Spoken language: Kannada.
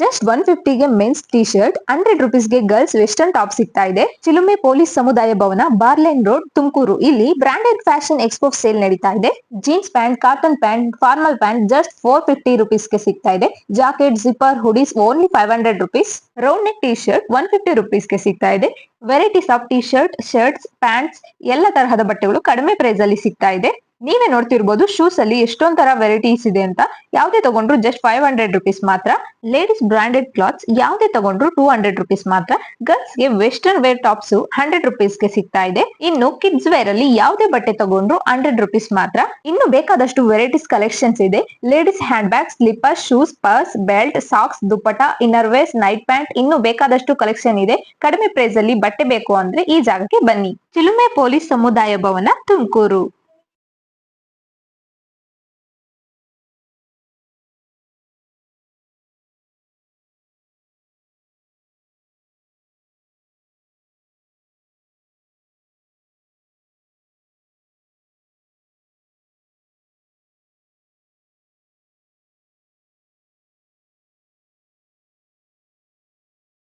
ಜಸ್ಟ್ ಒನ್ ಫಿಫ್ಟಿಗೆ ಮೆನ್ಸ್ ಟಿ ಶರ್ಟ್ ಹಂಡ್ರೆಡ್ ರುಪೀಸ್ಗೆ ಗರ್ಲ್ಸ್ ವೆಸ್ಟರ್ನ್ ಟಾಪ್ ಸಿಗ್ತಾ ಇದೆ. ಚಿಲುಮೆ ಪೊಲೀಸ್ ಸಮುದಾಯ ಭವನ ಬಾರ್ಲೆನ್ ರೋಡ್ ತುಮಕೂರು. ಇಲ್ಲಿ ಬ್ರಾಂಡೆಡ್ ಫ್ಯಾಷನ್ ಎಕ್ಸ್ಪೋ ಸೇಲ್ ನಡೀತಾ ಇದೆ. Jeans pant cotton pant formal pant just four fifty ರುಪೀಸ್ಗೆ ಸಿಗ್ತಾ ಇದೆ. Jacket zipper hoodies only five hundred rupees round neck T shirt one fifty ರುಪೀಸ್ಗೆ ಸಿಗ್ತಾ ಇದೆ. Varieties of T shirt shirts pants ಎಲ್ಲ ತರಹದ ಬಟ್ಟೆಗಳು ಕಡಿಮೆ ಪ್ರೈಸ್ ಅಲ್ಲಿ ಸಿಗ್ತಾ ಇದೆ. ನೀವೇ ನೋಡ್ತಿರ್ಬೋದು ಶೂಸ್ ಅಲ್ಲಿ ಎಷ್ಟೊಂದ್ ತರ ವೆರೈಟೀಸ್ ಇದೆ ಅಂತ. ಯಾವ್ದೇ ತಗೊಂಡ್ರು ಜಸ್ಟ್ ಫೈವ್ ಹಂಡ್ರೆಡ್ ರುಪೀಸ್ ಮಾತ್ರ. ಲೇಡೀಸ್ ಬ್ರಾಂಡೆಡ್ ಕ್ಲಾತ್ಸ್ ಯಾವ್ದೇ ತಗೊಂಡ್ರು ಟೂ ಹಂಡ್ರೆಡ್ ರುಪೀಸ್ ಮಾತ್ರ. ಗರ್ಲ್ಸ್ಗೆ ವೆಸ್ಟರ್ನ್ ವೇರ್ ಟಾಪ್ಸ್ ಹಂಡ್ರೆಡ್ ರುಪೀಸ್ಗೆ ಸಿಗ್ತಾ ಇದೆ. ಇನ್ನು ಕಿಡ್ಸ್ ವೇರ್ ಅಲ್ಲಿ ಯಾವ್ದೇ ಬಟ್ಟೆ ತಗೊಂಡ್ರು ಹಂಡ್ರೆಡ್ ರುಪೀಸ್ ಮಾತ್ರ. ಇನ್ನು ಬೇಕಾದಷ್ಟು ವೆರೈಟೀಸ್ ಕಲೆಕ್ಷನ್ಸ್ ಇದೆ. Ladies hand bag slipper shoes purse belt socks dupatta inner wears night pant ಇನ್ನು ಬೇಕಾದಷ್ಟು ಕಲೆಕ್ಷನ್ ಇದೆ. ಕಡಿಮೆ ಪ್ರೈಸ್ ಅಲ್ಲಿ ಬಟ್ಟೆ ಬೇಕು ಅಂದ್ರೆ ಈ ಜಾಗಕ್ಕೆ ಬನ್ನಿ. ಚಿಲುಮೆ ಪೊಲೀಸ್ ಸಮುದಾಯ ಭವನ ತುಮಕೂರು.